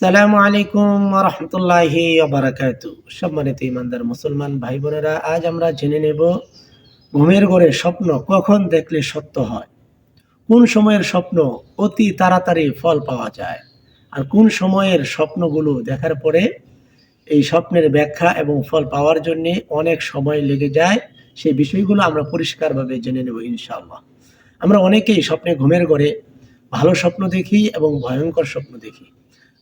সালামু আলাইকুম রহমতুল্লাহি বারাকাত সম্মানিত ইমানদার মুসলমান ভাই বোনেরা আজ আমরা জেনে নেব ঘুমের ঘরে স্বপ্ন কখন দেখলে সত্য হয়? কোন সময়ের স্বপ্ন অতি তাড়াতাড়ি ফল পাওয়া যায়? আর কোন সময়ের স্বপ্নগুলো দেখার পরে এই স্বপ্নের ব্যাখ্যা এবং ফল পাওয়ার জন্য অনেক সময় লেগে যায়? সেই বিষয়গুলো আমরা পরিষ্কারভাবে জেনে নেব ইনশাআল্লাহ। আমরা অনেকেই স্বপ্নে ঘুমের ঘরে ভালো স্বপ্ন দেখি এবং ভয়ঙ্কর স্বপ্ন দেখি।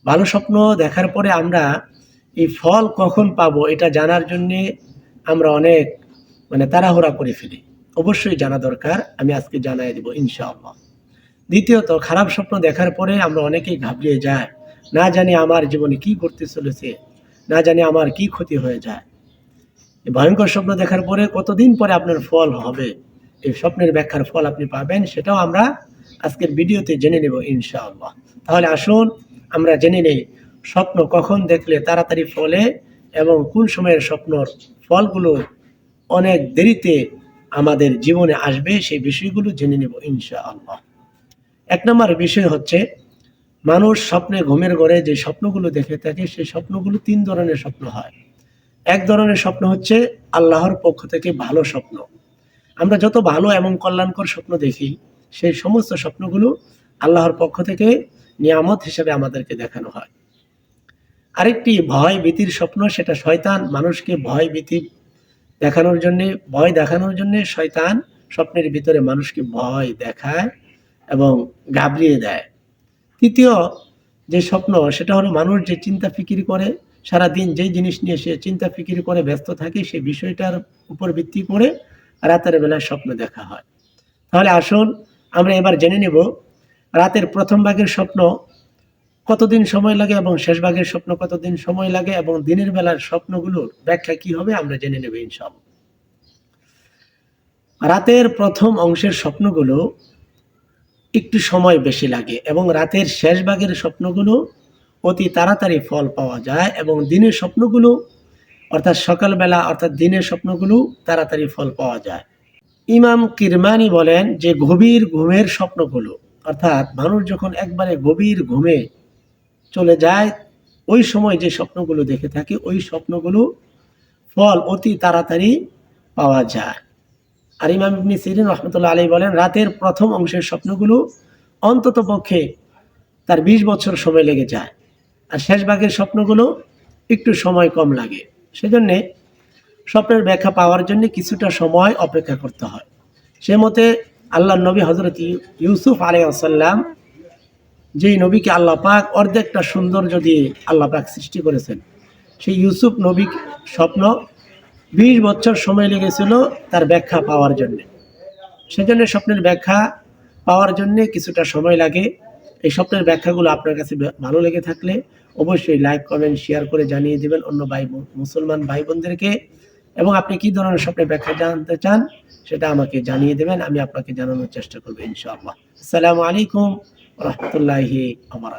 ভালো স্বপ্ন দেখার পরে আমরা এই ফল কখন পাবো এটা জানার জন্যে আমরা অনেক মানে তাড়াহুড়া করে ফেলি। অবশ্যই জানা দরকার, আমি আজকে জানাই দেব ইনশাআল্লাহ। দ্বিতীয়ত, খারাপ স্বপ্ন দেখার পরে আমরা অনেকেই ঘাবড়িয়ে যায় না জানি আমার জীবনে কি করতে চলেছে, না জানি আমার কি ক্ষতি হয়ে যায়। ভয়ঙ্কর স্বপ্ন দেখার পরে কতদিন পরে আপনার ফল হবে? এই স্বপ্নের ব্যাখ্যার ফল আপনি পাবেন, সেটাও আমরা আজকের ভিডিওতে জেনে নেব ইনশাআল্লাহ। তাহলে আসুন আমরা জেনে নেই। স্বপ্ন কখন দেখলে তাড়াতাড়ি ফলে এবং কোন সময়ের স্বপ্নর ফলগুলো অনেক দেরিতে আমাদের জীবনে আসবে, সেই বিষয়গুলো জেনে নেব ইনশাআল্লাহ। এক নম্বর বিষয় হচ্ছে, মানুষ স্বপ্নে ঘুমের ঘরে যে স্বপ্নগুলো দেখে থাকে, সেই স্বপ্নগুলো তিন ধরনের স্বপ্ন হয়। এক ধরনের স্বপ্ন হচ্ছে আল্লাহর পক্ষ থেকে ভালো স্বপ্ন। আমরা যত ভালো এবং কল্যাণকর স্বপ্ন দেখি, সেই সমস্ত স্বপ্নগুলো আল্লাহর পক্ষ থেকে নিয়ামত হিসেবে আমাদেরকে দেখানো হয়। আরেকটি ভয় ভীতির স্বপ্ন, সেটা শয়তান। মানুষকে ভয় ভীতি দেখানোর জন্য, ভয় দেখানোর জন্য শয়তান স্বপ্নের ভিতরে মানুষকে ভয় দেখায় এবং ঘাবড়িয়ে দেয়। তৃতীয় যে স্বপ্ন, সেটা হলো মানুষ যে চিন্তা ফিকির করে সারা দিন যেই জিনিস নিয়ে সে চিন্তা ফিকির করে, ব্যস্ত থাকে সেই বিষয়টার উপর ভিত্তি করে রাতের বেলায় স্বপ্ন দেখা হয়। তাহলে আসুন, আমরা এবার জেনে নেব রাতের প্রথম ভাগের স্বপ্ন কতদিন সময় লাগে এবং শেষ ভাগের স্বপ্ন কতদিন সময় লাগে এবং দিনের বেলার স্বপ্নগুলোর ব্যাখ্যা কি হবে আমরা জেনে নেব ইনশাআল্লাহ। রাতের প্রথম অংশের স্বপ্নগুলো একটু সময় বেশি লাগে এবং রাতের শেষ ভাগের স্বপ্নগুলো অতি তাড়াতাড়ি ফল পাওয়া যায় এবং দিনের স্বপ্নগুলো, অর্থাৎ সকালবেলা, অর্থাৎ দিনের স্বপ্নগুলো তাড়াতাড়ি ফল পাওয়া যায়। ইমাম কিরমানি বলেন যে গভীর ঘুমের স্বপ্নগুলো অর্থাৎ মানুষ যখন একবারে গভীর ঘুমে চলে যায়, ওই সময় যে স্বপ্নগুলো দেখে থাকে, ওই স্বপ্নগুলো ফল অতি তাড়াতাড়ি পাওয়া যায়। আর ইমাম ইবনি সিরিন রহমতুল্লাহ আলী বলেন, রাতের প্রথম অংশের স্বপ্নগুলো অন্তত পক্ষে তার বিশ বছর সময় লেগে যায়। আর শেষ ভাগের স্বপ্নগুলো একটু সময় কম লাগে। সেজন্যে স্বপ্নের ব্যাখ্যা পাওয়ার জন্য কিছুটা সময় অপেক্ষা করতে হয়। সে মতে আল্লাহ নবী হজরত ইউসুফ আলী আসাল্লাম যেই নবীকে আল্লাহ পাক অর্ধেকটা সৌন্দর্য দিয়ে আল্লাহ পাক সৃষ্টি করেছেন। সেই ইউসুফ নবী স্বপ্ন বিশ বছর সময় লেগেছিল তার ব্যাখ্যা পাওয়ার জন্যে। সেজন্য স্বপ্নের ব্যাখ্যা পাওয়ার জন্যে কিছুটা সময় লাগে। এই স্বপ্নের ব্যাখ্যাগুলো আপনার কাছে ভালো লেগে থাকলে অবশ্যই লাইক, কমেন্ট, শেয়ার করে জানিয়ে দেবেন অন্য ভাই, মুসলমান ভাই বোনদেরকে এবং আপনি কি ধরনের স্বপ্নের ব্যাখ্যা জানতে চান সেটা আমাকে জানিয়ে দেবেন, আমি আপনাকে জানানোর চেষ্টা করব ইনশাআল্লাহ। আসসালামু আলাইকুম রহমতুল্লাহি আমার